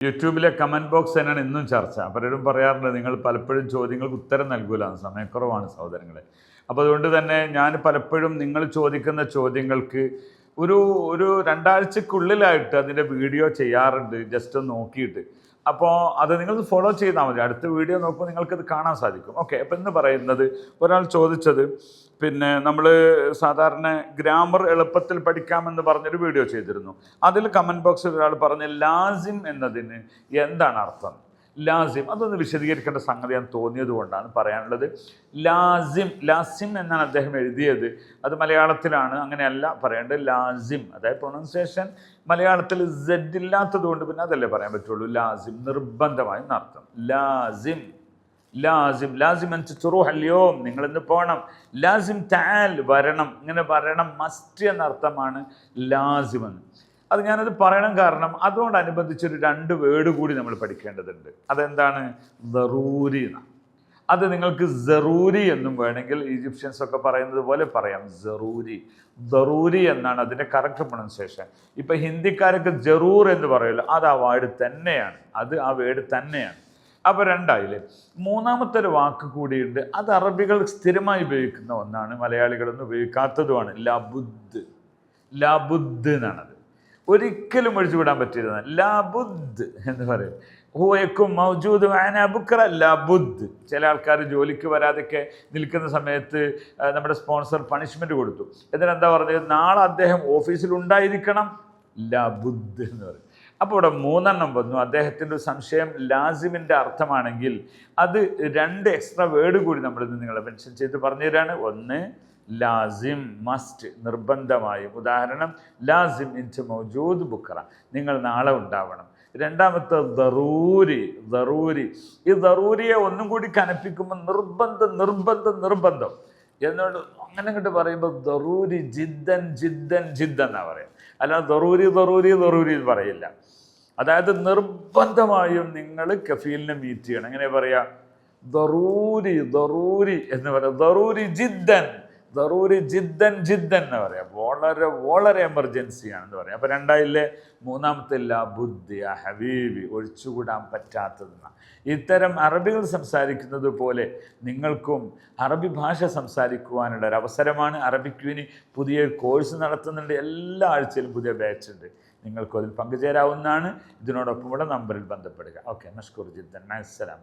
യൂട്യൂബിലെ comment box തന്നെയാണ് ഇന്നും ചർച്ച. പലരും പറയാറുണ്ട് നിങ്ങൾ പലപ്പോഴും ചോദ്യങ്ങൾക്ക് ഉത്തരം നൽകൂല. സമയക്കുറവാണ് സഹോദരങ്ങളെ. അപ്പോൾ അതുകൊണ്ട് തന്നെ ഞാൻ പലപ്പോഴും നിങ്ങൾ ചോദിക്കുന്ന ചോദ്യങ്ങൾക്ക് ഒരു ഒരു രണ്ടാഴ്ചക്കുള്ളിലായിട്ട് അതിന്റെ വീഡിയോ ചെയ്യാറുണ്ട് ജസ്റ്റ് ഒന്ന് നോക്കിയിട്ട്. അപ്പോൾ അത് നിങ്ങൾ ഫോളോ ചെയ്താൽ മതി. അടുത്ത വീഡിയോ നോക്കുമ്പോൾ നിങ്ങൾക്കത് കാണാൻ സാധിക്കും. ഓക്കെ അപ്പോൾ ഇന്ന് പറയുന്നത് ഒരാൾ ചോദിച്ചത് പിന്നെ നമ്മൾ സാധാരണ ഗ്രാമർ എളുപ്പത്തിൽ പഠിക്കാമെന്ന് പറഞ്ഞൊരു വീഡിയോ ചെയ്തിരുന്നു. അതിൽ കമന്റ് ബോക്സിൽ ഒരാൾ പറഞ്ഞ ലാസിം എന്നതിന് എന്താണ് അർത്ഥം? ലാസിം. അതൊന്ന് വിശദീകരിക്കേണ്ട സംഗതിയാണ് തോന്നിയത് കൊണ്ടാണ് പറയാനുള്ളത്. ലാസിം ലാസിം എന്നാണ് അദ്ദേഹം എഴുതിയത്. അത് മലയാളത്തിലാണ്. അങ്ങനെയല്ല പറയേണ്ടത്. ലാസിം അതായത് പ്രൊണൗൺസിയേഷൻ മലയാളത്തിൽ സെഡ് ഇല്ലാത്തത് കൊണ്ട് പിന്നെ അതല്ലേ പറയാൻ പറ്റുള്ളൂ. ലാസിം നിർബന്ധമായും അർത്ഥം ലാസിം ലാസിം ലാസിം തുറുഹല്യോം നിങ്ങൾ ഇന്ന് പോകണം ലാസിം താൽ വരണം. ഇങ്ങനെ വരണം. മസ്റ്റ് എന്നർത്ഥമാണ് ലാസിം എന്ന് അത് ഞാനത് പറയണം കാരണം അതോടനുബന്ധിച്ചൊരു രണ്ട് വേർഡ് കൂടി നമ്മൾ പഠിക്കേണ്ടതുണ്ട്. അതെന്താണ്? ദറൂരി എന്നാണ്. അത് നിങ്ങൾക്ക് ജറൂരി എന്നും വേണമെങ്കിൽ ഈജിപ്ഷ്യൻസ് ഒക്കെ പറയുന്നത് പോലെ പറയാം. ജറൂരി ദറൂരി എന്നാണ് അതിന്റെ കറക്റ്റ് പ്രൊണൗൺസിയേഷൻ ഇപ്പം ഹിന്ദിക്കാരൊക്കെ ജറൂർ എന്ന് പറയുമല്ലോ അത് ആ വേർഡ് തന്നെയാണ്. അത് ആ വേർഡ് തന്നെയാണ്. അപ്പോൾ രണ്ടായില്ലേ? മൂന്നാമത്തെ ഒരു വാക്ക് കൂടിയുണ്ട്. അത് അറബികൾ സ്ഥിരമായി ഉപയോഗിക്കുന്ന ഒന്നാണ്. മലയാളികളൊന്നും ഉപയോഗിക്കാത്തതുമാണ്. ലബുദ്. ലബുദ് എന്നാണത്. ഒരിക്കലും ഒഴിച്ചുവിടാൻ പറ്റിയിരുന്ന ലാബുദ് എന്ന് പറയും. ഹൂയക്കും മൗജൂദ് ബുക്കറ ലബുദ്. ചില ആൾക്കാർ ജോലിക്ക് വരാതൊക്കെ നിൽക്കുന്ന സമയത്ത് നമ്മുടെ സ്പോൺസർ പണിഷ്മെന്റ് കൊടുത്തു. എന്നിട്ട് എന്താ പറഞ്ഞത്? നാളെ അദ്ദേഹം ഓഫീസിൽ ഉണ്ടായിരിക്കണം. ലബുദ് എന്ന് പറയും. അപ്പോൾ ഇവിടെ മൂന്നെണ്ണം വന്നു. അദ്ദേഹത്തിന്റെ സംശയം ലാസിമിന്റെ അർത്ഥമാണെങ്കിൽ അത് രണ്ട് എക്സ്ട്രാ വേർഡ് കൂടി നമ്മളിന്ന് നിങ്ങളെ മെൻഷൻ ചെയ്ത് പറഞ്ഞു തരാണ് ഒന്ന് ലാസിം മസ്റ്റ് നിർബന്ധമായും. ഉദാഹരണം ലാസിം ഇന്റ് മൗജൂദ് ബുക്കറ നിങ്ങൾ നാളെ ഉണ്ടാവണം. രണ്ടാമത്തെ ദറൂരി ദറൂരി. ഈ ദറൂരിയെ ഒന്നും കൂടി കനപ്പിക്കുമ്പോൾ നിർബന്ധം നിർബന്ധം നിർബന്ധം. എന്നോട് അങ്ങനെ അങ്ങോട്ട് പറയുമ്പോൾ ദറൂരി ജിദ്ദൻ ജിദ്ദൻ ജിദ്ദൻ എന്നാ പറയാം അല്ലാതെ ദറൂരി ദറൂരി ദറൂരി എന്ന് പറയില്ല. അതായത് നിർബന്ധമായും നിങ്ങൾ കഫീലിനെ മീറ്റ് ചെയ്യണം. എങ്ങനെ പറയാ ദറൂരി ദറൂരി എന്ന് പറയാം ദറൂരി ജിദ്ദൻ. ദറൂരി ജിദ്ദൻ ജിദ്ദൻ എന്ന് പറയാം. വളരെ വളരെ എമർജൻസിയാണെന്ന് പറയാം. അപ്പോൾ രണ്ടായില്ലേ മൂന്നാമത്തെ ലാ ബുദ്ധി ആ ഹബീബി ഒഴിച്ചുകൂടാൻ പറ്റാത്തതെന്ന. ഇത്തരം അറബികൾ സംസാരിക്കുന്നത് പോലെ നിങ്ങൾക്കും അറബി ഭാഷ സംസാരിക്കുവാനുള്ള ഒരു അവസരമാണ്. ഇനി പുതിയ കോഴ്സ് നടത്തുന്നുണ്ട്. എല്ലാ ആഴ്ചയിലും പുതിയ ബാച്ച് ഉണ്ട്. നിങ്ങൾക്കും അതിൽ പങ്കുചേരാവുന്നതാണ്. ഇതിനോടൊപ്പം ഇവിടെ നമ്പറിൽ ബന്ധപ്പെടുക. ഓക്കെ നഷ്കൂർ ജിദ്ദൻ. അസ്സലാം